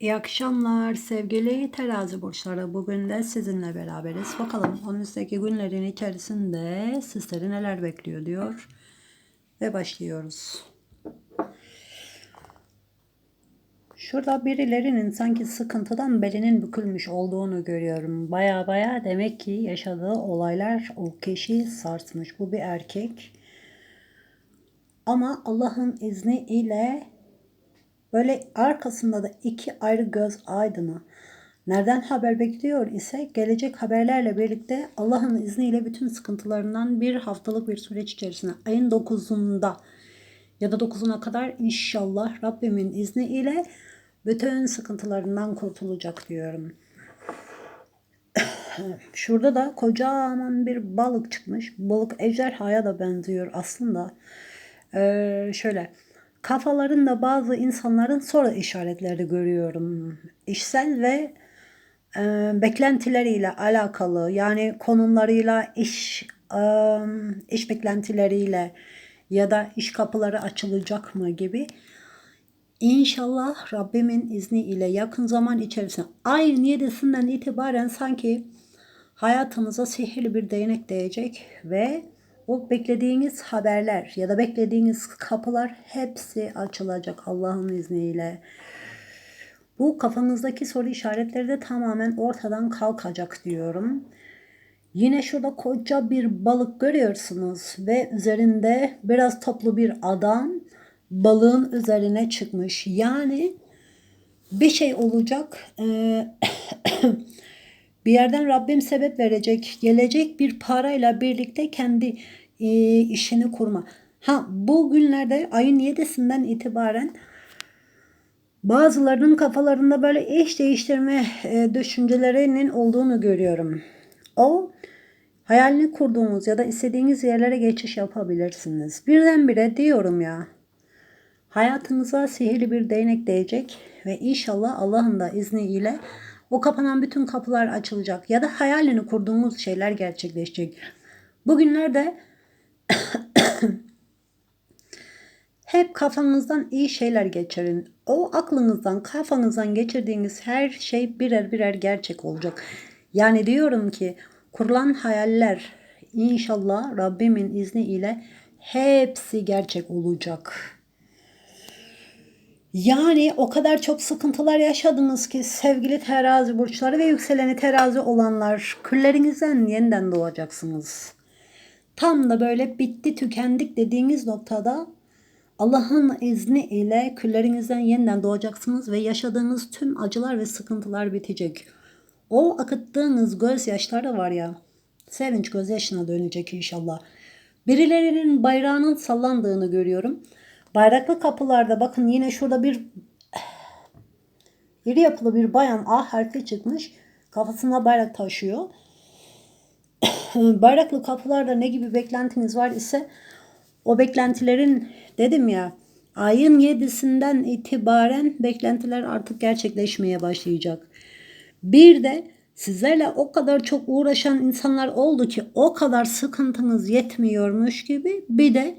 İyi akşamlar sevgili terazi burçları. Bugün de sizinle beraberiz. Bakalım önümüzdeki günlerin içerisinde sizleri neler bekliyor diyor. Ve başlıyoruz. Şurada birilerinin sanki sıkıntıdan belinin bükülmüş olduğunu görüyorum. Baya baya demek ki yaşadığı olaylar o kişiyi sarsmış. Bu bir erkek. Ama Allah'ın izniyle Böyle arkasında da iki ayrı göz aydını. Nereden haber bekliyor ise gelecek haberlerle birlikte Allah'ın izniyle bütün sıkıntılarından bir haftalık bir süreç içerisinde ayın 9'unda ya da 9'una kadar inşallah Rabbimin izniyle bütün sıkıntılarından kurtulacak diyorum. Şurada da kocaman bir balık çıkmış. Balık ejderhaya da benziyor aslında. Ee, şöyle kafalarında bazı insanların soru işaretleri görüyorum. İşsel ve e, beklentileriyle alakalı yani konumlarıyla iş e, iş beklentileriyle ya da iş kapıları açılacak mı gibi İnşallah Rabbimin izniyle yakın zaman içerisinde ayın 7'sinden itibaren sanki hayatınıza sihirli bir değnek değecek ve o beklediğiniz haberler ya da beklediğiniz kapılar hepsi açılacak Allah'ın izniyle. Bu kafanızdaki soru işaretleri de tamamen ortadan kalkacak diyorum. Yine şurada koca bir balık görüyorsunuz ve üzerinde biraz toplu bir adam balığın üzerine çıkmış. Yani bir şey olacak. Ee, bir yerden Rabbim sebep verecek. Gelecek bir parayla birlikte kendi e, işini kurma. Ha bu günlerde ayın 7'sinden itibaren bazılarının kafalarında böyle iş değiştirme e, düşüncelerinin olduğunu görüyorum. O hayalini kurduğunuz ya da istediğiniz yerlere geçiş yapabilirsiniz. Birdenbire diyorum ya hayatınıza sihirli bir değnek değecek ve inşallah Allah'ın da izniyle o kapanan bütün kapılar açılacak ya da hayalini kurduğunuz şeyler gerçekleşecek. Bugünlerde hep kafanızdan iyi şeyler geçirin. O aklınızdan, kafanızdan geçirdiğiniz her şey birer birer gerçek olacak. Yani diyorum ki kurulan hayaller inşallah Rabbimin izniyle hepsi gerçek olacak. Yani o kadar çok sıkıntılar yaşadınız ki sevgili terazi burçları ve yükseleni terazi olanlar küllerinizden yeniden doğacaksınız. Tam da böyle bitti tükendik dediğiniz noktada Allah'ın izni ile küllerinizden yeniden doğacaksınız ve yaşadığınız tüm acılar ve sıkıntılar bitecek. O akıttığınız gözyaşları var ya, sevinç gözyaşına dönecek inşallah. Birilerinin bayrağının sallandığını görüyorum. Bayraklı kapılarda bakın yine şurada bir iri yapılı bir bayan A harfi çıkmış. Kafasında bayrak taşıyor. Bayraklı kapılarda ne gibi beklentiniz var ise o beklentilerin dedim ya ayın yedisinden itibaren beklentiler artık gerçekleşmeye başlayacak. Bir de sizlerle o kadar çok uğraşan insanlar oldu ki o kadar sıkıntınız yetmiyormuş gibi bir de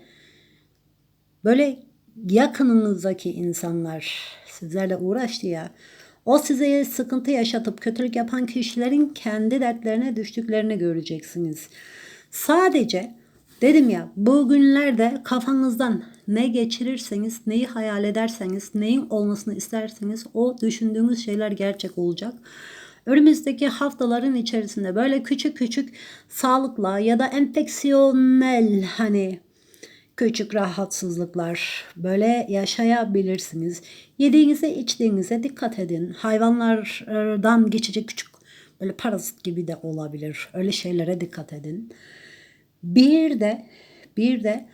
böyle yakınınızdaki insanlar sizlerle uğraştı ya. O size sıkıntı yaşatıp kötülük yapan kişilerin kendi dertlerine düştüklerini göreceksiniz. Sadece dedim ya bugünlerde kafanızdan ne geçirirseniz, neyi hayal ederseniz, neyin olmasını isterseniz o düşündüğünüz şeyler gerçek olacak. Önümüzdeki haftaların içerisinde böyle küçük küçük sağlıkla ya da enfeksiyonel hani küçük rahatsızlıklar böyle yaşayabilirsiniz. Yediğinize içtiğinize dikkat edin. Hayvanlardan geçecek küçük böyle parazit gibi de olabilir. Öyle şeylere dikkat edin. Bir de bir de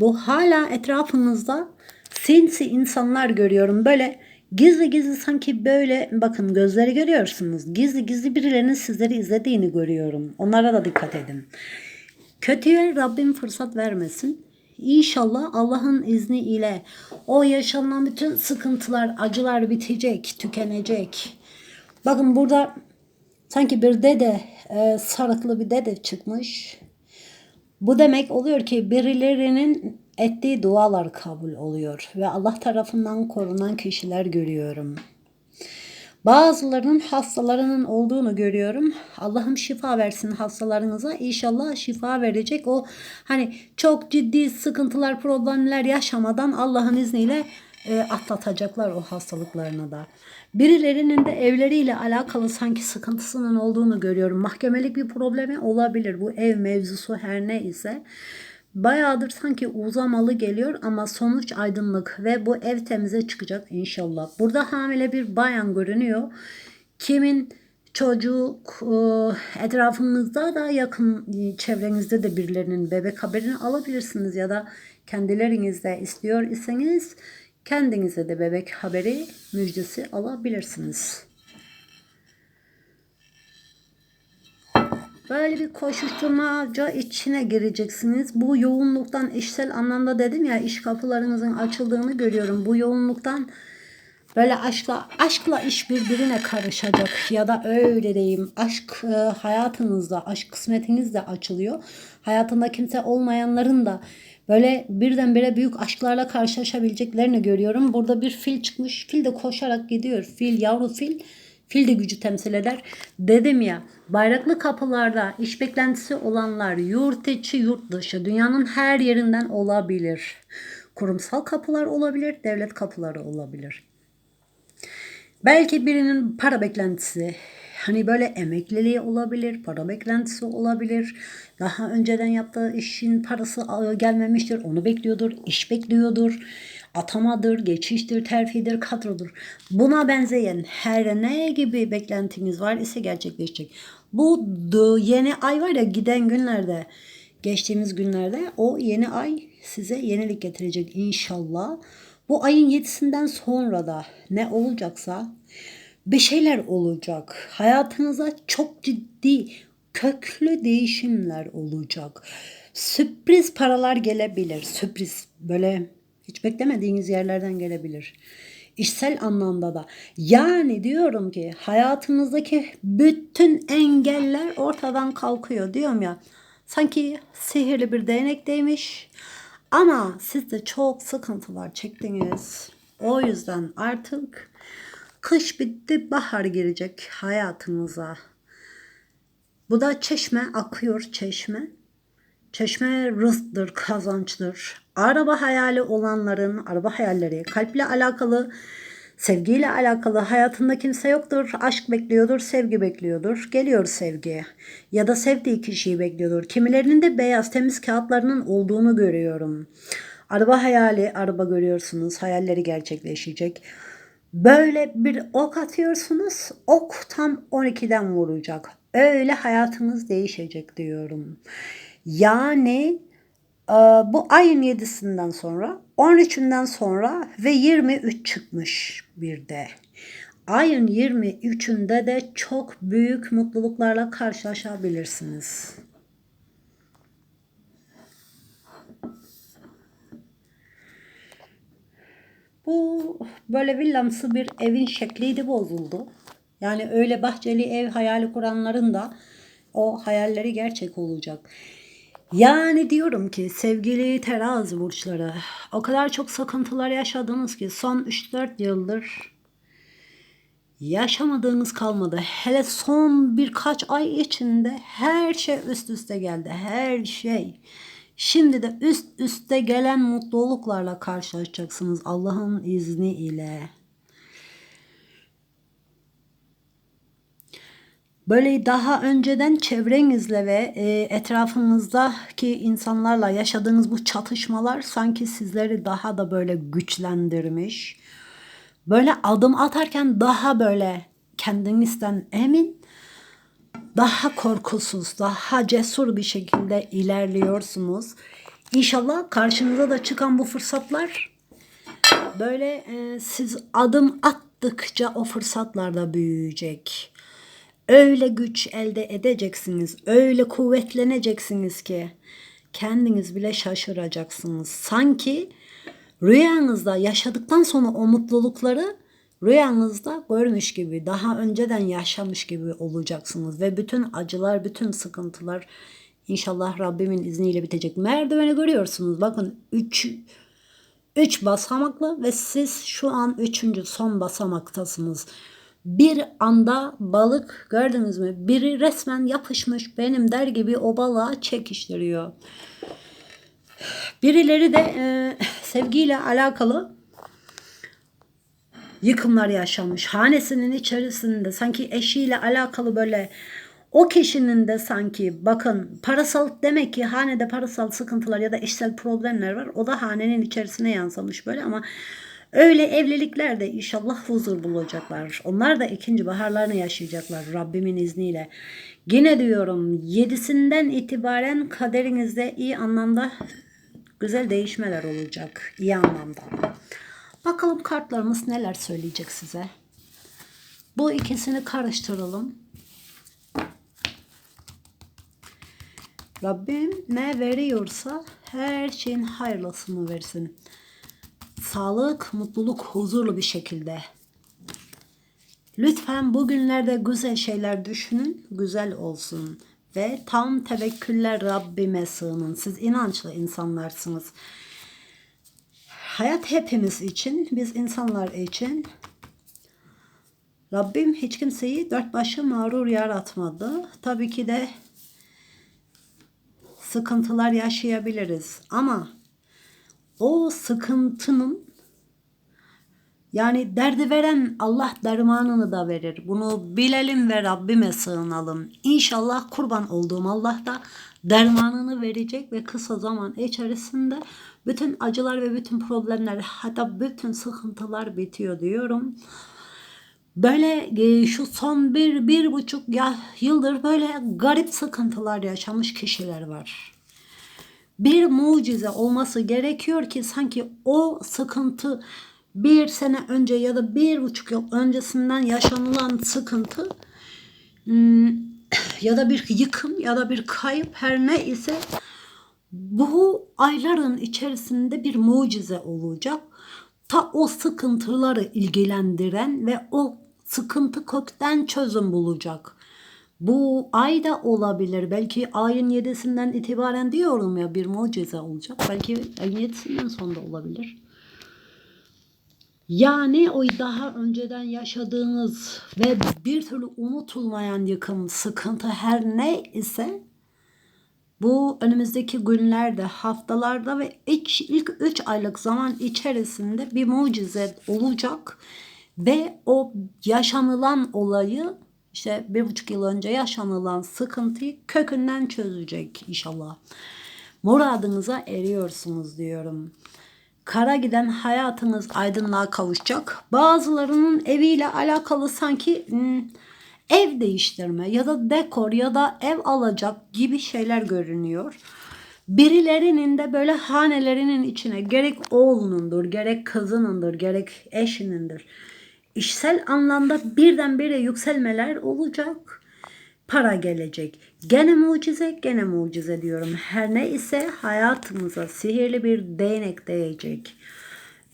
bu hala etrafınızda sinsi insanlar görüyorum. Böyle gizli gizli sanki böyle bakın gözleri görüyorsunuz. Gizli gizli birilerinin sizleri izlediğini görüyorum. Onlara da dikkat edin. Kötüye Rabbim fırsat vermesin. İnşallah Allah'ın izniyle o yaşanan bütün sıkıntılar, acılar bitecek, tükenecek. Bakın burada sanki bir dede, e, sarıklı bir dede çıkmış. Bu demek oluyor ki birilerinin ettiği dualar kabul oluyor ve Allah tarafından korunan kişiler görüyorum. Bazılarının hastalarının olduğunu görüyorum. Allah'ım şifa versin hastalarınıza. İnşallah şifa verecek. O hani çok ciddi sıkıntılar, problemler yaşamadan Allah'ın izniyle e, atlatacaklar o hastalıklarını da. Birilerinin de evleriyle alakalı sanki sıkıntısının olduğunu görüyorum. Mahkemelik bir problemi olabilir. Bu ev mevzusu her ne ise. Bayağıdır sanki uzamalı geliyor ama sonuç aydınlık ve bu ev temize çıkacak inşallah. Burada hamile bir bayan görünüyor. Kimin çocuk e, etrafınızda da yakın çevrenizde de birilerinin bebek haberini alabilirsiniz ya da kendilerinizde istiyor iseniz kendinize de bebek haberi müjdesi alabilirsiniz. Böyle bir koşuşturmaca içine gireceksiniz. Bu yoğunluktan işsel anlamda dedim ya iş kapılarınızın açıldığını görüyorum. Bu yoğunluktan böyle aşkla aşkla iş birbirine karışacak ya da öyle diyeyim. Aşk e, hayatınızda, aşk kısmetiniz de açılıyor. Hayatında kimse olmayanların da böyle birdenbire büyük aşklarla karşılaşabileceklerini görüyorum. Burada bir fil çıkmış. Fil de koşarak gidiyor. Fil, yavru fil Fil de gücü temsil eder. Dedim ya bayraklı kapılarda iş beklentisi olanlar yurt içi yurt dışı dünyanın her yerinden olabilir. Kurumsal kapılar olabilir, devlet kapıları olabilir. Belki birinin para beklentisi, hani böyle emekliliği olabilir, para beklentisi olabilir. Daha önceden yaptığı işin parası gelmemiştir, onu bekliyordur, iş bekliyordur atamadır, geçiştir, terfidir, kadrodur. Buna benzeyen her ne gibi beklentiniz var ise gerçekleşecek. Bu yeni ay var ya giden günlerde, geçtiğimiz günlerde o yeni ay size yenilik getirecek inşallah. Bu ayın yedisinden sonra da ne olacaksa bir şeyler olacak. Hayatınıza çok ciddi köklü değişimler olacak. Sürpriz paralar gelebilir. Sürpriz böyle hiç beklemediğiniz yerlerden gelebilir. İşsel anlamda da. Yani diyorum ki hayatınızdaki bütün engeller ortadan kalkıyor diyorum ya. Sanki sihirli bir değnekteymiş. Ama siz de çok sıkıntılar çektiniz. O yüzden artık kış bitti, bahar girecek hayatınıza. Bu da çeşme akıyor çeşme. Çeşme rızktır, kazançtır. Araba hayali olanların araba hayalleri, kalple alakalı, sevgiyle alakalı hayatında kimse yoktur. Aşk bekliyordur, sevgi bekliyordur. Geliyor sevgi. Ya da sevdiği kişiyi bekliyordur. Kimilerinin de beyaz temiz kağıtlarının olduğunu görüyorum. Araba hayali, araba görüyorsunuz. Hayalleri gerçekleşecek. Böyle bir ok atıyorsunuz. Ok tam 12'den vuracak. Öyle hayatınız değişecek diyorum. Yani e, bu ayın 7'sinden sonra 13'ünden sonra ve 23 çıkmış bir de. Ayın 23'ünde de çok büyük mutluluklarla karşılaşabilirsiniz. Bu böyle villamsı bir evin şekliydi bozuldu. Yani öyle bahçeli ev hayali kuranların da o hayalleri gerçek olacak. Yani diyorum ki sevgili terazi burçları o kadar çok sıkıntılar yaşadınız ki son 3-4 yıldır yaşamadığınız kalmadı. Hele son birkaç ay içinde her şey üst üste geldi. Her şey. Şimdi de üst üste gelen mutluluklarla karşılaşacaksınız Allah'ın izniyle. Böyle daha önceden çevrenizle ve e, etrafınızdaki insanlarla yaşadığınız bu çatışmalar sanki sizleri daha da böyle güçlendirmiş. Böyle adım atarken daha böyle kendinizden emin, daha korkusuz, daha cesur bir şekilde ilerliyorsunuz. İnşallah karşınıza da çıkan bu fırsatlar böyle e, siz adım attıkça o fırsatlar da büyüyecek öyle güç elde edeceksiniz, öyle kuvvetleneceksiniz ki kendiniz bile şaşıracaksınız. Sanki rüyanızda yaşadıktan sonra o mutlulukları rüyanızda görmüş gibi, daha önceden yaşamış gibi olacaksınız ve bütün acılar, bütün sıkıntılar inşallah Rabbimin izniyle bitecek. Merdiveni görüyorsunuz. Bakın 3 3 basamaklı ve siz şu an 3. son basamaktasınız. Bir anda balık gördünüz mü? Biri resmen yapışmış benim der gibi o balığa çekiştiriyor. Birileri de e, sevgiyle alakalı yıkımlar yaşamış. Hanesinin içerisinde sanki eşiyle alakalı böyle o kişinin de sanki bakın parasal demek ki hanede parasal sıkıntılar ya da eşsel problemler var. O da hanenin içerisine yansımış böyle ama öyle evlilikler de inşallah huzur bulacaklar. Onlar da ikinci baharlarını yaşayacaklar Rabbimin izniyle. Yine diyorum yedisinden itibaren kaderinizde iyi anlamda güzel değişmeler olacak. iyi anlamda. Bakalım kartlarımız neler söyleyecek size. Bu ikisini karıştıralım. Rabbim ne veriyorsa her şeyin hayırlısını versin. Sağlık, mutluluk, huzurlu bir şekilde. Lütfen bugünlerde güzel şeyler düşünün, güzel olsun. Ve tam tevekküller Rabbime sığının. Siz inançlı insanlarsınız. Hayat hepimiz için, biz insanlar için Rabbim hiç kimseyi dört başı mağrur yaratmadı. Tabii ki de sıkıntılar yaşayabiliriz ama o sıkıntının yani derdi veren Allah dermanını da verir. Bunu bilelim ve Rabbime sığınalım. İnşallah kurban olduğum Allah da dermanını verecek ve kısa zaman içerisinde bütün acılar ve bütün problemler hatta bütün sıkıntılar bitiyor diyorum. Böyle e, şu son bir, bir buçuk yıldır böyle garip sıkıntılar yaşamış kişiler var. Bir mucize olması gerekiyor ki sanki o sıkıntı bir sene önce ya da bir buçuk yıl öncesinden yaşanılan sıkıntı hmm, ya da bir yıkım ya da bir kayıp her ne ise bu ayların içerisinde bir mucize olacak. Ta o sıkıntıları ilgilendiren ve o sıkıntı kökten çözüm bulacak. Bu ay da olabilir. Belki ayın yedisinden itibaren diyorum ya bir mucize olacak. Belki ayın yedisinden sonra olabilir. Yani o daha önceden yaşadığınız ve bir türlü unutulmayan yıkım, sıkıntı her ne ise bu önümüzdeki günlerde, haftalarda ve ilk, ilk 3 aylık zaman içerisinde bir mucize olacak ve o yaşanılan olayı işte bir buçuk yıl önce yaşanılan sıkıntıyı kökünden çözecek inşallah. Muradınıza eriyorsunuz diyorum. Kara giden hayatınız aydınlığa kavuşacak. Bazılarının eviyle alakalı sanki hmm, ev değiştirme ya da dekor ya da ev alacak gibi şeyler görünüyor. Birilerinin de böyle hanelerinin içine gerek oğlunundur, gerek kızınındır, gerek eşinindir. İşsel anlamda birdenbire yükselmeler olacak. Para gelecek. Gene mucize, gene mucize diyorum. Her ne ise hayatımıza sihirli bir değnek değecek.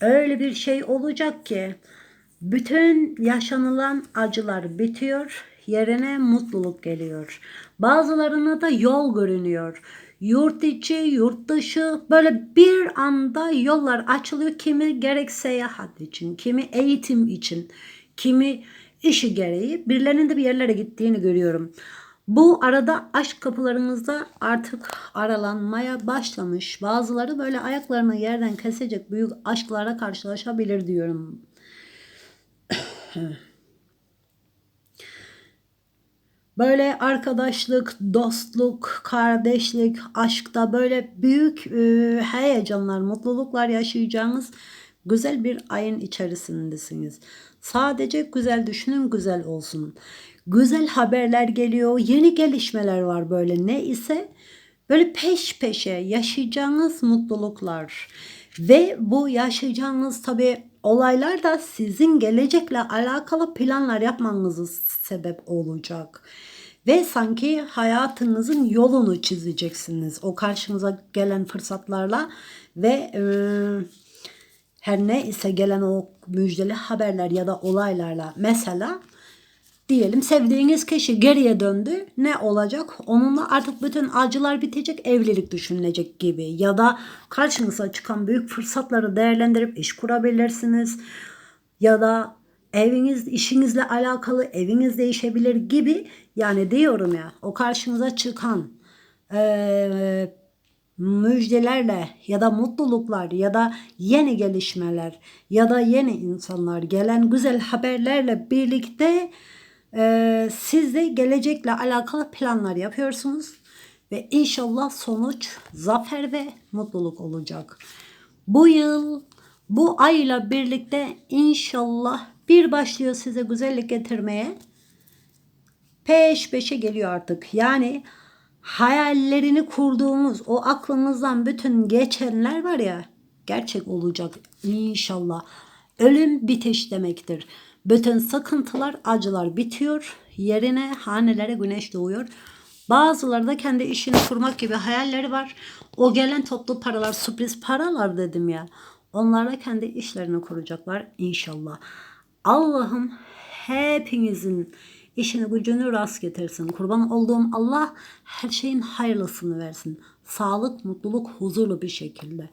Öyle bir şey olacak ki bütün yaşanılan acılar bitiyor, yerine mutluluk geliyor. Bazılarına da yol görünüyor. Yurt içi, yurt dışı böyle bir anda yollar açılıyor. Kimi gerek seyahat için, kimi eğitim için, kimi işi gereği birilerinin de bir yerlere gittiğini görüyorum. Bu arada aşk kapılarınızda artık aralanmaya başlamış. Bazıları böyle ayaklarını yerden kesecek büyük aşklara karşılaşabilir diyorum. Böyle arkadaşlık, dostluk, kardeşlik, aşkta böyle büyük e, heyecanlar, mutluluklar yaşayacağınız güzel bir ayın içerisindesiniz. Sadece güzel düşünün, güzel olsun. Güzel haberler geliyor, yeni gelişmeler var böyle ne ise böyle peş peşe yaşayacağınız mutluluklar ve bu yaşayacağınız tabi olaylar da sizin gelecekle alakalı planlar yapmanızı sebep olacak. Ve sanki hayatınızın yolunu çizeceksiniz o karşınıza gelen fırsatlarla ve e, her ne ise gelen o müjdeli haberler ya da olaylarla mesela diyelim sevdiğiniz kişi geriye döndü. Ne olacak? Onunla artık bütün acılar bitecek, evlilik düşünülecek gibi. Ya da karşınıza çıkan büyük fırsatları değerlendirip iş kurabilirsiniz. Ya da eviniz işinizle alakalı eviniz değişebilir gibi yani diyorum ya o karşınıza çıkan eee, müjdelerle ya da mutluluklar ya da yeni gelişmeler ya da yeni insanlar gelen güzel haberlerle birlikte eee siz de gelecekle alakalı planlar yapıyorsunuz ve inşallah sonuç zafer ve mutluluk olacak. Bu yıl bu ayla birlikte inşallah bir başlıyor size güzellik getirmeye peş peşe geliyor artık. Yani hayallerini kurduğumuz o aklımızdan bütün geçenler var ya gerçek olacak inşallah. Ölüm bitiş demektir. Bütün sıkıntılar, acılar bitiyor. Yerine hanelere güneş doğuyor. Bazıları da kendi işini kurmak gibi hayalleri var. O gelen toplu paralar, sürpriz paralar dedim ya. Onlar kendi işlerini kuracaklar inşallah. Allah'ım hepinizin işini gücünü rast getirsin. Kurban olduğum Allah her şeyin hayırlısını versin. Sağlık, mutluluk, huzurlu bir şekilde.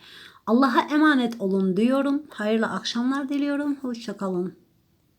Allah'a emanet olun diyorum. Hayırlı akşamlar diliyorum. Hoşçakalın.